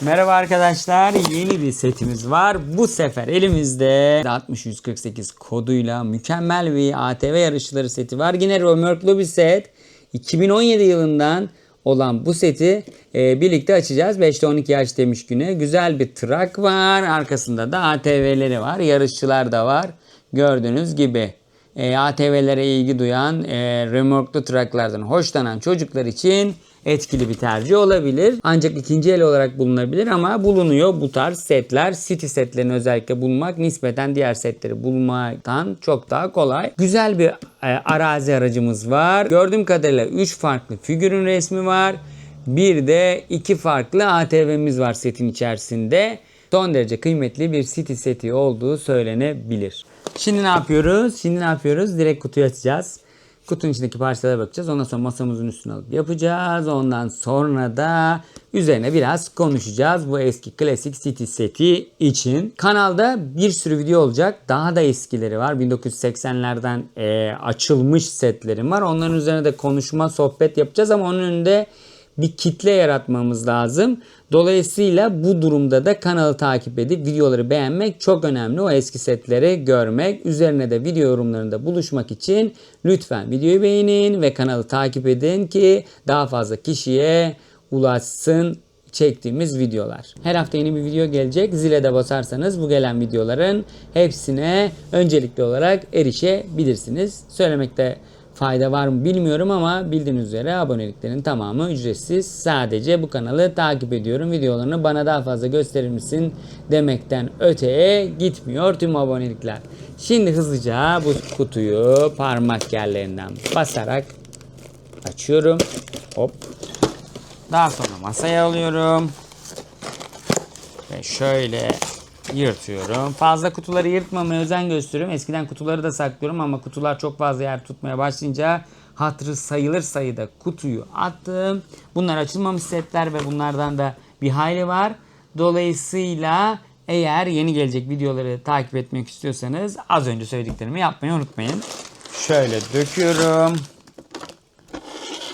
Merhaba arkadaşlar. Yeni bir setimiz var. Bu sefer elimizde 60148 koduyla mükemmel bir ATV yarışçıları seti var. Yine römorklu bir set. 2017 yılından olan bu seti e, birlikte açacağız. 5'te 12 yaş demiş güne. Güzel bir trak var. Arkasında da ATV'leri var. Yarışçılar da var. Gördüğünüz gibi. E, ATV'lere ilgi duyan, e, römorklu traklardan hoşlanan çocuklar için etkili bir tercih olabilir. Ancak ikinci el olarak bulunabilir ama bulunuyor bu tarz setler. City setlerini özellikle bulmak nispeten diğer setleri bulmaktan çok daha kolay. Güzel bir e, arazi aracımız var. Gördüğüm kadarıyla 3 farklı figürün resmi var. Bir de iki farklı ATV'miz var setin içerisinde. Son derece kıymetli bir City seti olduğu söylenebilir. Şimdi ne yapıyoruz? Şimdi ne yapıyoruz? Direkt kutuyu açacağız. Kutunun içindeki parçalara bakacağız. Ondan sonra masamızın üstüne alıp yapacağız. Ondan sonra da üzerine biraz konuşacağız. Bu eski klasik City seti için. Kanalda bir sürü video olacak. Daha da eskileri var. 1980'lerden e, açılmış setlerim var. Onların üzerine de konuşma, sohbet yapacağız ama onun önünde bir kitle yaratmamız lazım. Dolayısıyla bu durumda da kanalı takip edip videoları beğenmek çok önemli. O eski setleri görmek. Üzerine de video yorumlarında buluşmak için lütfen videoyu beğenin ve kanalı takip edin ki daha fazla kişiye ulaşsın çektiğimiz videolar. Her hafta yeni bir video gelecek. Zile de basarsanız bu gelen videoların hepsine öncelikli olarak erişebilirsiniz. Söylemekte fayda var mı bilmiyorum ama bildiğiniz üzere aboneliklerin tamamı ücretsiz. Sadece bu kanalı takip ediyorum. Videolarını bana daha fazla gösterir misin demekten öteye gitmiyor tüm abonelikler. Şimdi hızlıca bu kutuyu parmak yerlerinden basarak açıyorum. Hop. Daha sonra masaya alıyorum. Ve şöyle yırtıyorum. Fazla kutuları yırtmamaya özen gösteriyorum. Eskiden kutuları da saklıyorum ama kutular çok fazla yer tutmaya başlayınca hatırı sayılır sayıda kutuyu attım. Bunlar açılmamış setler ve bunlardan da bir hayli var. Dolayısıyla eğer yeni gelecek videoları takip etmek istiyorsanız az önce söylediklerimi yapmayı unutmayın. Şöyle döküyorum.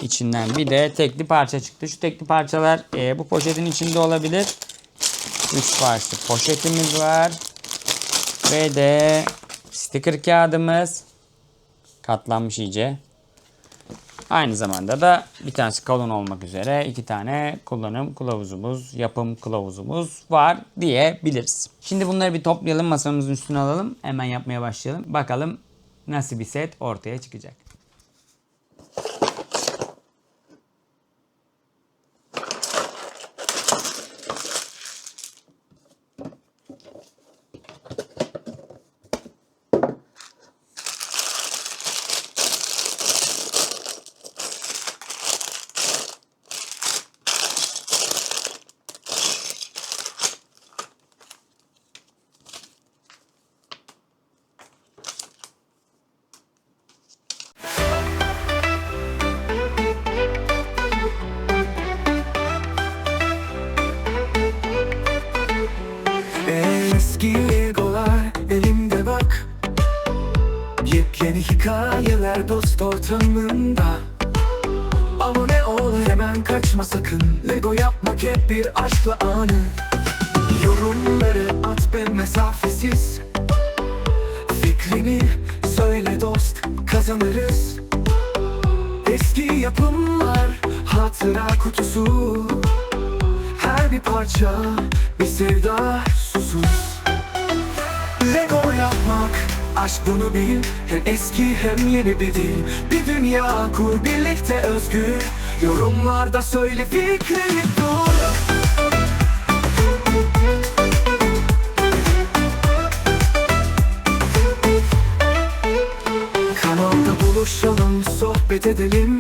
İçinden bir de tekli parça çıktı. Şu tekli parçalar e, bu poşetin içinde olabilir. 3 parça poşetimiz var. Ve de sticker kağıdımız. Katlanmış iyice. Aynı zamanda da bir tanesi kalın olmak üzere iki tane kullanım kılavuzumuz, yapım kılavuzumuz var diyebiliriz. Şimdi bunları bir toplayalım masamızın üstüne alalım. Hemen yapmaya başlayalım. Bakalım nasıl bir set ortaya çıkacak. Ortamında Abone ol hemen kaçma sakın. Lego yapmak hep bir aşkla anı. Yorumları at be mesafesiz. Fikrini söyle dost kazanırız. Eski yapımlar hatıra kutusu. Her bir parça bir sevda susuz. Lego yapmak aşk bunu bil Hem eski hem yeni bir dil. Bir dünya kur birlikte özgür. Yorumlarda söyle fikrini dur. Kanalda buluşalım sohbet edelim.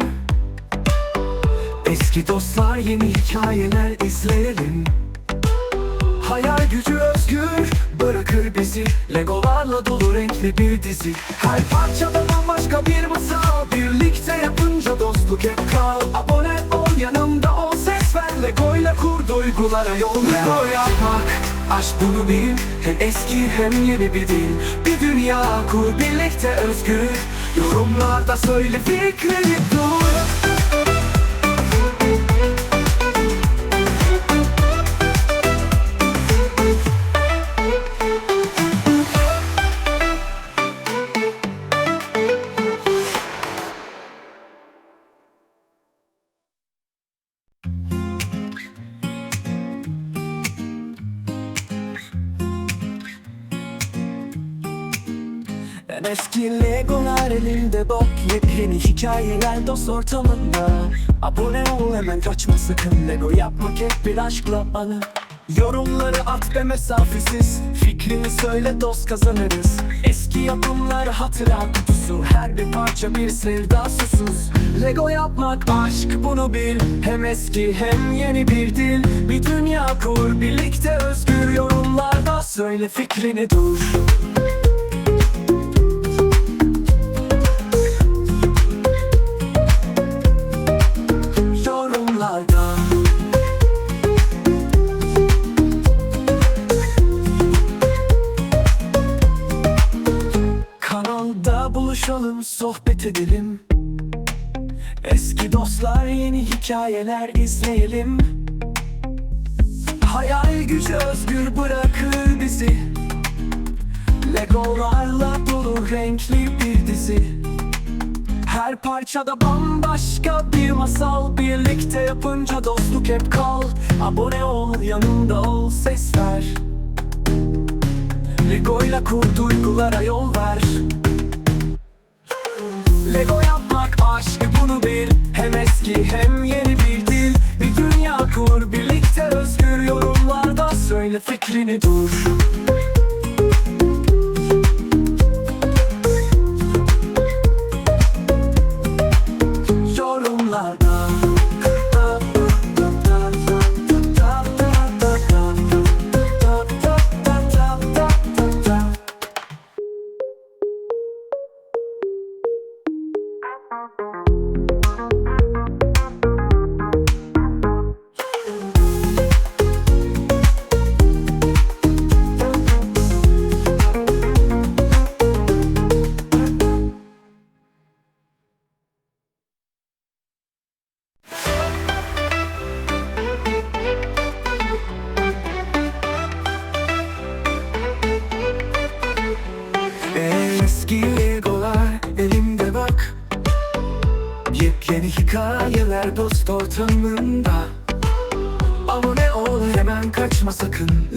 Eski dostlar yeni hikayeler izleyelim Hayal gücü özgür bırakır bizi. Legolarla dolu renkli bir dizi. Her parçada bambaşka bir masal Birlikte yapınca dostluk hep kal. Abone ol yanımda ol. Ses ver Lego'yla kur duygulara yol. Lego yapmak aşk bunu bil Hem eski hem yeni bir dil. Bir dünya kur birlikte özgür. Yorumlarda söyle fikrini dur En eski legolar elinde bok Yepyeni hikayeler dost ortamında. Abone ol hemen kaçma sakın. Lego yapmak hep bir aşkla anı. Yorumları at ve mesafesiz. Fikrini söyle dost kazanırız. Eski yapımlar hatıra kutusu. Her bir parça bir sevda susuz. Lego yapmak aşk bunu bil. Hem eski hem yeni bir dil. Bir dünya kur birlikte özgür yorumlarda Söyle fikrini dur Legolarla dolu renkli bir dizi. Her parçada bambaşka bir masal. Birlikte yapınca dostluk hep kal. Abone ol yanında ol ses ver. Lego'yla kur duygulara yol ver. Lego yapmak aşk bunu bil. Hem eski hem yeni bir dil. Bir dünya kur birlikte özgür yorumlarda Söyle fikrini dur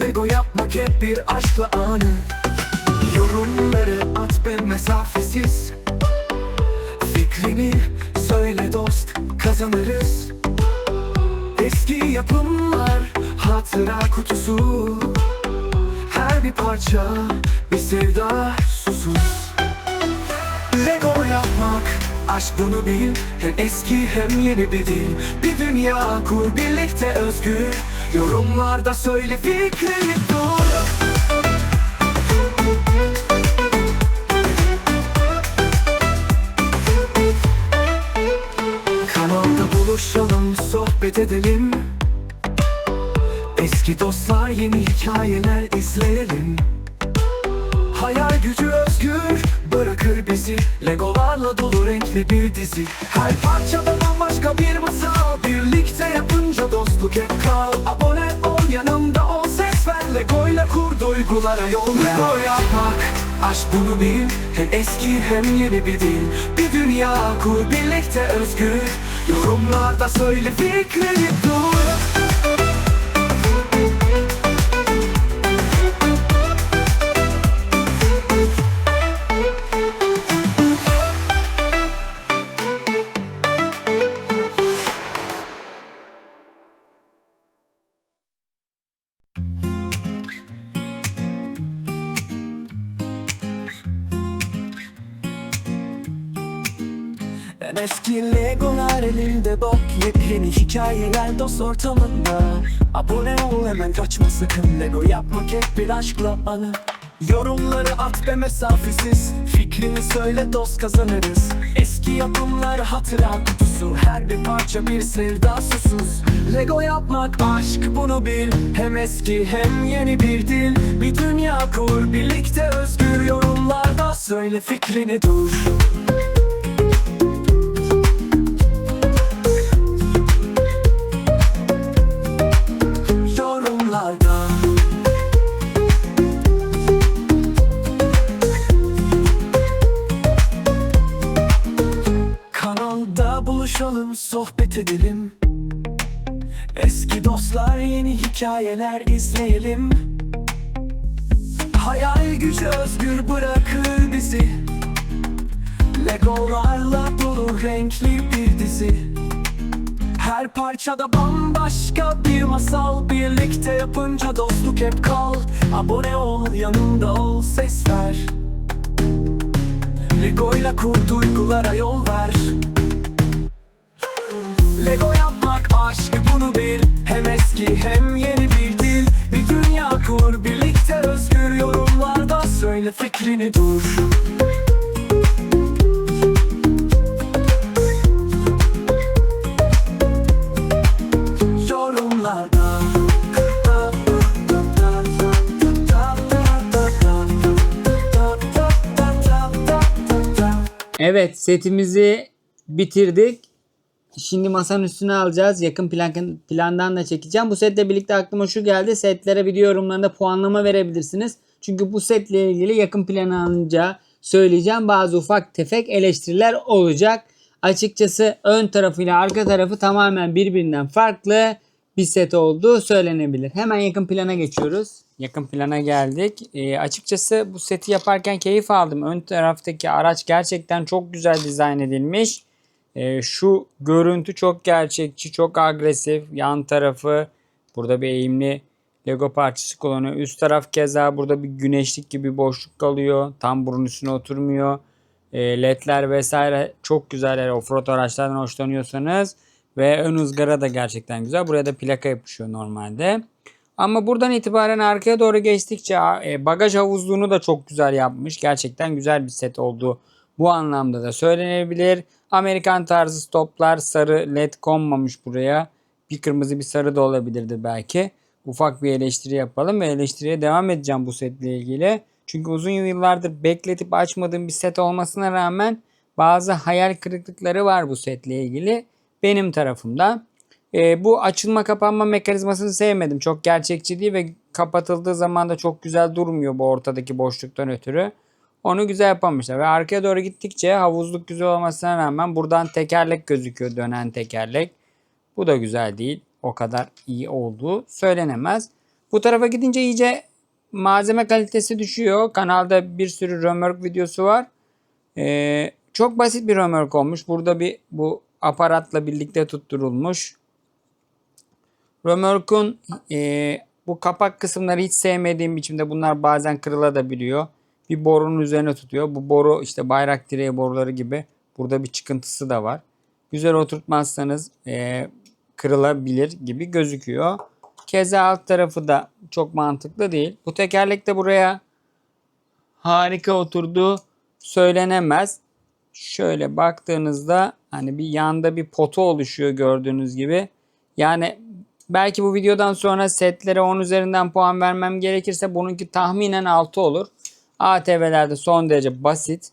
Lego yapmak hep bir aşkla anı. Yorumları at be mesafesiz. Fikrini söyle dost kazanırız. Eski yapımlar hatıra kutusu. Her bir parça bir sevda susuz. Lego yapmak aşk bunu bil. Hem eski hem yeni bir dil. Bir dünya kur birlikte özgür Yorumlarda söyle fikrini dur. Kanalda buluşalım, sohbet edelim. Eski dostlar, yeni hikayeler izleyelim. Hayal gücü özgür bırakır bizi. Legolarla dolu renkli bir dizi. Her parçada bambaşka bir masal Birlikte yapınca dostluk hep kal Abone ol yanımda ol. Ses ver. Legoyla kur duygulara yol ver. Lego yapmak. Aşk bunu bil. Hem eski hem yeni bir dil. Bir dünya kur birlikte özgür. Yorumlarda söyle fikrini dur eski legolar elinde bok Yepyeni hikayeler dost ortamında. Abone ol hemen kaçma sakın. Lego yapmak hep bir aşkla anı. Yorumları at ve mesafesiz. Fikrini söyle dost kazanırız. Eski yapımlar hatıra kutusu. Her bir parça bir sevda susuz. Lego yapmak aşk bunu bil. Hem eski hem yeni bir dil. Bir dünya kur birlikte özgür yorumlarda Söyle fikrini dur hikayeler izleyelim. Hayal gücü özgür bırakır bizi. Legolarla dolu renkli bir dizi. Her parçada bambaşka bir masal. Birlikte yapınca dostluk hep kal. Abone ol yanımda ol ses ver. Lego'yla kur duygulara yol ver. Lego yapmak aşk bunu bil. Hem eski hem yeni bir dil. Bir dünya kur birlikte özgür yorumlarda Söyle fikrini dur. Evet setimizi bitirdik. Şimdi masanın üstüne alacağız. Yakın plan, plandan da çekeceğim. Bu setle birlikte aklıma şu geldi. Setlere video yorumlarında puanlama verebilirsiniz. Çünkü bu setle ilgili yakın planı alınca söyleyeceğim bazı ufak tefek eleştiriler olacak. Açıkçası ön tarafıyla arka tarafı tamamen birbirinden farklı bir set olduğu söylenebilir. Hemen yakın plana geçiyoruz. Yakın plana geldik. Ee, açıkçası bu seti yaparken keyif aldım. Ön taraftaki araç gerçekten çok güzel dizayn edilmiş. Ee, şu görüntü çok gerçekçi, çok agresif. Yan tarafı burada bir eğimli Lego parçası kullanıyor. Üst taraf keza burada bir güneşlik gibi boşluk kalıyor. Tam burun üstüne oturmuyor. E, ledler vesaire çok güzel. Eğer offroad araçlardan hoşlanıyorsanız ve ön ızgara da gerçekten güzel. Buraya da plaka yapışıyor normalde. Ama buradan itibaren arkaya doğru geçtikçe e, bagaj havuzluğunu da çok güzel yapmış. Gerçekten güzel bir set oldu. Bu anlamda da söylenebilir. Amerikan tarzı stoplar sarı led konmamış buraya. Bir kırmızı bir sarı da olabilirdi belki. Ufak bir eleştiri yapalım ve eleştiriye devam edeceğim bu setle ilgili. Çünkü uzun yıllardır bekletip açmadığım bir set olmasına rağmen bazı hayal kırıklıkları var bu setle ilgili benim tarafımda. E, bu açılma kapanma mekanizmasını sevmedim. Çok gerçekçi değil ve kapatıldığı zaman da çok güzel durmuyor bu ortadaki boşluktan ötürü. Onu güzel yapamamışlar ve arkaya doğru gittikçe havuzluk güzel olmasına rağmen buradan tekerlek gözüküyor dönen tekerlek. Bu da güzel değil. O kadar iyi olduğu söylenemez. Bu tarafa gidince iyice malzeme kalitesi düşüyor. Kanalda bir sürü römork videosu var. Ee, çok basit bir römork olmuş. Burada bir bu aparatla birlikte tutturulmuş. Römork'un e, bu kapak kısımları hiç sevmediğim biçimde bunlar bazen kırılabiliyor. Bir borunun üzerine tutuyor. Bu boru işte bayrak direği boruları gibi. Burada bir çıkıntısı da var. Güzel oturtmazsanız e, kırılabilir gibi gözüküyor. Keza alt tarafı da çok mantıklı değil. Bu tekerlek de buraya harika oturdu söylenemez. Şöyle baktığınızda hani bir yanda bir potu oluşuyor gördüğünüz gibi. Yani belki bu videodan sonra setlere 10 üzerinden puan vermem gerekirse bununki tahminen 6 olur. ATV'lerde son derece basit.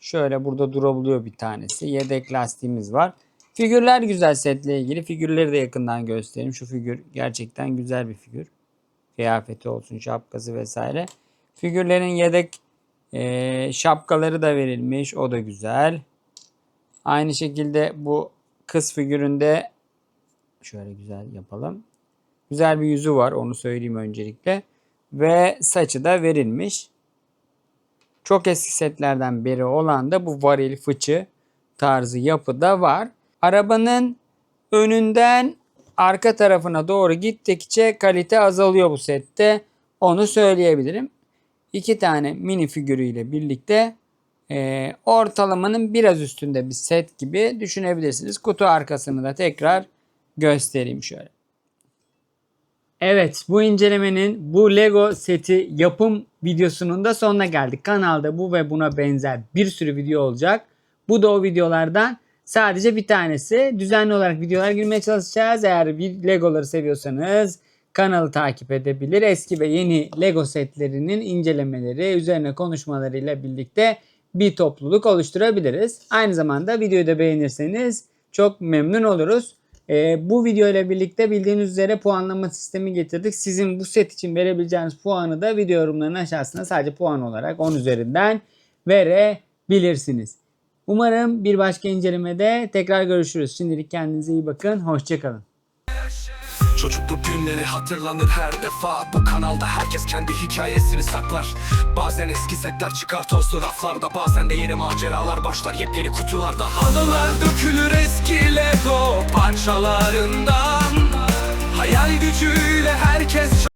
Şöyle burada durabiliyor bir tanesi. Yedek lastiğimiz var. Figürler güzel setle ilgili. Figürleri de yakından göstereyim. Şu figür gerçekten güzel bir figür. Kıyafeti olsun, şapkası vesaire. Figürlerin yedek e, şapkaları da verilmiş. O da güzel. Aynı şekilde bu kız figüründe şöyle güzel yapalım. Güzel bir yüzü var. Onu söyleyeyim öncelikle. Ve saçı da verilmiş. Çok eski setlerden beri olan da bu varil fıçı tarzı yapıda var. Arabanın önünden arka tarafına doğru gittikçe kalite azalıyor bu sette. Onu söyleyebilirim. İki tane mini figürüyle birlikte e, ortalamanın biraz üstünde bir set gibi düşünebilirsiniz. Kutu arkasını da tekrar göstereyim şöyle. Evet bu incelemenin bu Lego seti yapım videosunun da sonuna geldik. Kanalda bu ve buna benzer bir sürü video olacak. Bu da o videolardan sadece bir tanesi. Düzenli olarak videolar girmeye çalışacağız. Eğer bir Legoları seviyorsanız kanalı takip edebilir. Eski ve yeni Lego setlerinin incelemeleri, üzerine konuşmalarıyla birlikte bir topluluk oluşturabiliriz. Aynı zamanda videoyu da beğenirseniz çok memnun oluruz. Ee, bu video ile birlikte bildiğiniz üzere puanlama sistemi getirdik. Sizin bu set için verebileceğiniz puanı da video yorumlarının aşağısına sadece puan olarak 10 üzerinden verebilirsiniz. Umarım bir başka incelemede tekrar görüşürüz. Şimdilik kendinize iyi bakın. Hoşçakalın. Çocukluk günleri hatırlanır her defa. Bu kanalda herkes kendi hikayesini saklar. Bazen eski setler çıkar tozlu raflarda Bazen de yeni maceralar başlar. Yepyeni kutularda Anılar dökülür eski Lego parçalarından. Hayal gücüyle herkes